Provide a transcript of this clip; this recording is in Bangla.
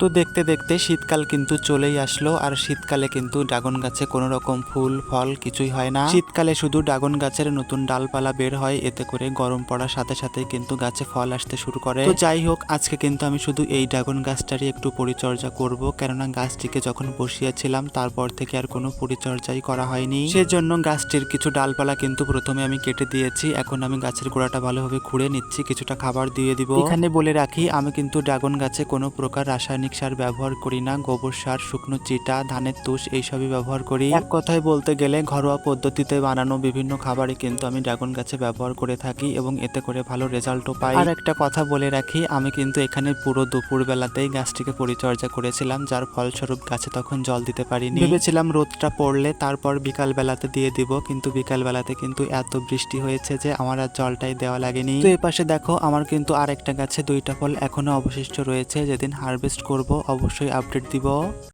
তো দেখতে দেখতে শীতকাল কিন্তু চলেই আসলো, আর শীতকালে কিন্তু ড্রাগন গাছে কোনো রকম ফুল, ফল কিছুই হয় না। শীতকালে শুধু ড্রাগন গাছের নতুন ডালপালা বের হয়, এতে করে গরম পড়ার সাথে সাথে কিন্তু গাছে ফল আসতে শুরু করে। তো যাই হোক, আজকে কিন্তু আমি শুধু এই ড্রাগন গাছটারই একটু পরিচর্যা করব, কেননা গাছটিকে যখন বসিয়েছিলাম, তারপর থেকে আর কোনো পরিচর্যাই করা হয়নি। সেজন্য গাছটির কিছু ডালপালা কিন্তু প্রথমে আমি কেটে দিয়েছি, এখন আমি গাছের গোড়াটা ভালোভাবে খুঁড়ে নিচ্ছি, কিছুটা খাবার দিয়ে দিব। এখানে বলে রাখি, আমি কিন্তু ড্রাগন গাছে কোনো প্রকার রাসায়নিক সার ব্যবহার করি না, গোবর সার, শুকনো চিটা, ধানের তুষ, এইসবই ব্যবহার করি। এক কথায় বলতে গেলে ঘরোয়া পদ্ধতিতে বানানো বিভিন্ন খাবারই কিন্তু আমি ড্রাগন গাছে ব্যবহার করে থাকি এবং এতে করে ভালো রেজাল্টও পাই। আর একটা কথা বলে রাখি, আমি কিন্তু এখানে পুরো দুপুর বেলাতেই গাছটিকে পরিচর্যা করেছিলাম, যার ফলস্বরূপ গাছে তখন জল দিতে পারিনি। ভেবেছিলাম রোদটা পড়লে তারপর বিকাল বেলাতে দিয়ে দিব, কিন্তু বিকাল বেলাতে কিন্তু এত বৃষ্টি হয়েছে যে আমার আর জলটাই দেওয়া লাগেনি। তো এই পাশে দেখো, আমার কিন্তু আর একটা গাছে দুইটা ফল এখনও অবশিষ্ট রয়েছে, যেদিন হারভেস্ট করব অবশ্যই আপডেট দিব।